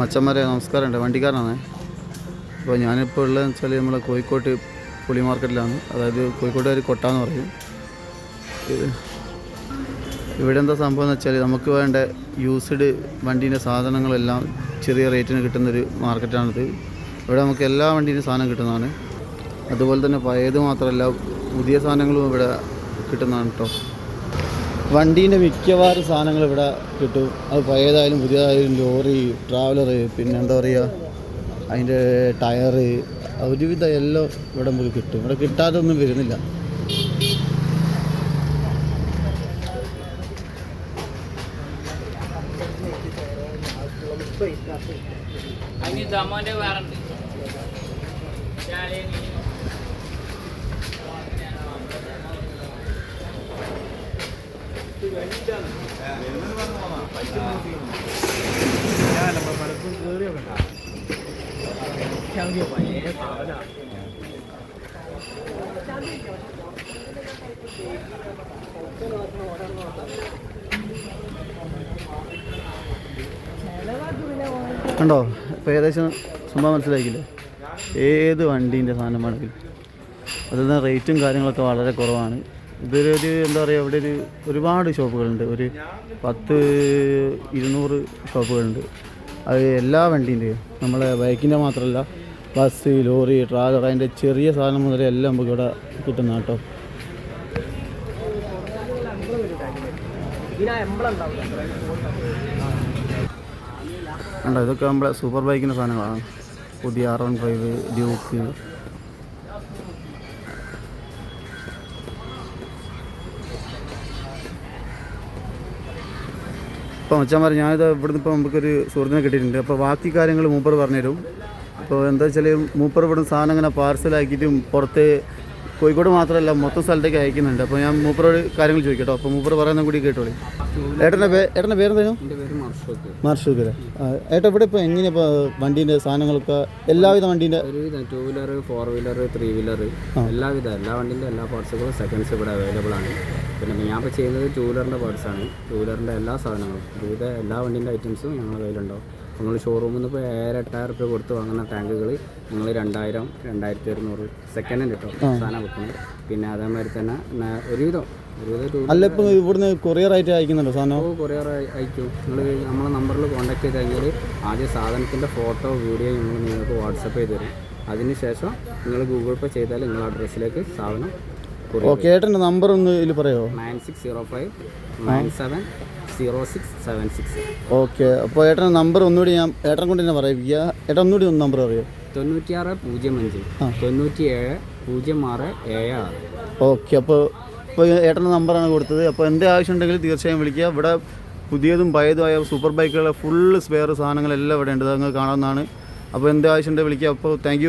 മച്ചന്മാരെ നമസ്കാരമുണ്ട്. വണ്ടിക്കാരനാണ്. അപ്പോൾ ഞാനിപ്പോൾ ഉള്ളതെന്ന് വെച്ചാൽ നമ്മളെ കോഴിക്കോട്ട് പുളി മാർക്കറ്റിലാണ്. അതായത് കോഴിക്കോട്ടുകാർ കൊട്ടാന്ന് പറയും. ഇവിടെ എന്താ സംഭവം എന്ന് വെച്ചാൽ നമുക്ക് വേണ്ട യൂസ്ഡ് വണ്ടീന്റെ സാധനങ്ങളെല്ലാം ചെറിയ റേറ്റിന് കിട്ടുന്നൊരു മാർക്കറ്റാണിത്. ഇവിടെ നമുക്ക് എല്ലാ വണ്ടീന്റെ സാധനം കിട്ടുന്നതാണ്. അതുപോലെ തന്നെ പഴയത് മാത്രമല്ല പുതിയ സാധനങ്ങളും ഇവിടെ കിട്ടുന്നതാണ് കേട്ടോ. വണ്ടീന്റെ മിക്കവാറും സാധനങ്ങൾ ഇവിടെ കിട്ടും. അത് പഴയതായാലും പുതിയതായാലും ലോറി ട്രാവലർ പിന്നെ എന്താ പറയുക അതിന്റെ ടയറ് ഒരുവിധം എല്ലാം ഇവിടെ നമുക്ക് കിട്ടും. ഇവിടെ കിട്ടാതെ ഒന്നും വരുന്നില്ല അതിന് ദമോന്റെ ഇപ്പം ഉണ്ട് കണ്ടോ? ഇപ്പോൾ ഏകദേശം സംഭവം മനസ്സിലാക്കില്ലേ ഏത് വണ്ടീന്റെ സാധനം വേണമെങ്കിലും അതിൽ നിന്ന് റേറ്റും കാര്യങ്ങളൊക്കെ വളരെ കുറവാണ്. ഇതൊരു എന്താ പറയുക ഇവിടെ ഒരു ഒരുപാട് ഷോപ്പുകളുണ്ട്. ഒരു പത്ത് ഇരുന്നൂറ് ഷോപ്പുകളുണ്ട്. അത് എല്ലാ വണ്ടീന്റെയും നമ്മളെ ബൈക്കിന്റെ മാത്രമല്ല ബസ് ലോറി ട്രാവലർ അതിന്റെ ചെറിയ സാധനം മുതൽ എല്ലാം നമുക്ക് ഇവിടെ കിട്ടുന്ന കേട്ടോ. ഇതൊക്കെ നമ്മളെ സൂപ്പർ ബൈക്കിന്റെ സാധനങ്ങളാണ്. പുതിയ ആർ വൺ ഫൈവ് ഡ്യൂക്ക് ഇപ്പോൾ മച്ചാൻ ഞാനിത് ഇവിടുന്ന് ഇപ്പോൾ നമുക്കൊരു സുഹൃത്തിനെ കിട്ടിയിട്ടുണ്ട്. അപ്പോൾ ബാക്കി കാര്യങ്ങൾ മൂപ്പർ പറഞ്ഞുതരും. അപ്പോൾ എന്താ വെച്ചാൽ മൂപ്പർ ഇവിടുന്ന് സാധനം ഇങ്ങനെ പാർസലാക്കിയിട്ടും പുറത്ത് കോഴിക്കോട് മാത്രമല്ല മൊത്തം സ്ഥലത്തേക്ക് അയക്കുന്നുണ്ട്. അപ്പോൾ ഞാൻ മൂപ്പറോട് കാര്യങ്ങൾ ചോദിക്കട്ടോ. അപ്പോൾ മൂപ്പർ പറയുന്ന കൂടി കേട്ടോളി. ഏട്ടന്റെ പേ ഏട്ടന്റെ പേരെന്തായിരുന്നു? മാർഷൂക്കര ഏട്ടാ ഇവിടെ ഇപ്പോൾ എങ്ങനെയാണ് ഇപ്പോൾ വണ്ടീന്റെ സാധനങ്ങളൊക്കെ? എല്ലാവിധ വണ്ടീന്റെ ഒരുവിധം two wheeler four wheeler three wheeler എല്ലാവിധ എല്ലാ വണ്ടിന്റെ എല്ലാ പാർട്സുകളും സെക്കൻഡ്സ് ഇവിടെ അവൈലബിൾ ആണ്. പിന്നെ ഞാൻ ഇപ്പോൾ ചെയ്യുന്നത് ടൂ വീലറിന്റെ പാർട്സ് ആണ്. ടൂ വീലറിന്റെ എല്ലാ സാധനങ്ങളും. ഒരുവിധ എല്ലാ വണ്ടീന്റെ ഐറ്റംസും ഞങ്ങളുടെ കയ്യിലുണ്ടാവും. നിങ്ങൾ ഷോറൂമിൽ നിന്ന് ഇപ്പോൾ ഏഴ് എട്ടായിരം റുപ്യ കൊടുത്ത് വാങ്ങുന്ന ടാങ്കുകൾ നിങ്ങൾ രണ്ടായിരം രണ്ടായിരത്തി ഒരുന്നൂറ് സെക്കൻഡ് ഹാൻഡ് കിട്ടും സാധനം വെക്കുന്നത് പിന്നെ അതേമാതിരി തന്നെ ഒരുവിധം അല്ല ഇപ്പോൾ ഇവിടുന്ന് കൊറിയർ ആയിട്ട് അയക്കുന്നുണ്ടോ സാധനം? കൊറിയർ അയക്കും. നിങ്ങൾ നമ്മളെ നമ്പറിൽ കോൺടാക്ട് ചെയ്ത് കഴിഞ്ഞാൽ ആദ്യം സാധനത്തിന്റെ ഫോട്ടോ വീഡിയോ ഞങ്ങൾ നിങ്ങൾക്ക് വാട്സപ്പ് ചെയ്ത് തരും. അതിനുശേഷം നിങ്ങൾ ഗൂഗിൾ പേ ചെയ്താൽ നിങ്ങളുടെ അഡ്രസ്സിലേക്ക് സാധനം ഓക്കെ ഏട്ടന്റെ നമ്പർ ഒന്ന് ഇതിൽ പറയുമോ nine six zero five nine seven zero six seven six. Okay. അപ്പോൾ ഏട്ടന്റെ നമ്പർ ഒന്നുകൂടി ഞാൻ ഏട്ടൻ കൊണ്ട് തന്നെ പറയിപ്പിക്കുക ഏട്ടൻ ഒന്നുകൂടി ഒന്ന് നമ്പർ അറിയോ തൊണ്ണൂറ്റിയാറ് പൂജ്യം അഞ്ച്. തൊണ്ണൂറ്റി ഏഴ് പൂജ്യം ആറ് ഏഴ് ആറ്. ഓക്കെ. അപ്പോൾ ഇപ്പോൾ ഏട്ടന്റെ നമ്പറാണ് കൊടുത്തത്. അപ്പോൾ എന്ത് ആവശ്യം ഉണ്ടെങ്കിൽ തീർച്ചയായും വിളിക്കുക. ഇവിടെ പുതിയതും പഴയതുമായ സൂപ്പർ ബൈക്കുകളെ ഫുൾ സ്പെയർ സാധനങ്ങളെല്ലാം ഇവിടെ ഉണ്ട്. അത് അങ്ങ് കാണാവുന്നതാണ്. അപ്പോൾ എന്ത് ആവശ്യം ഉണ്ടെങ്കിൽ വിളിക്കുക. അപ്പോൾ താങ്ക്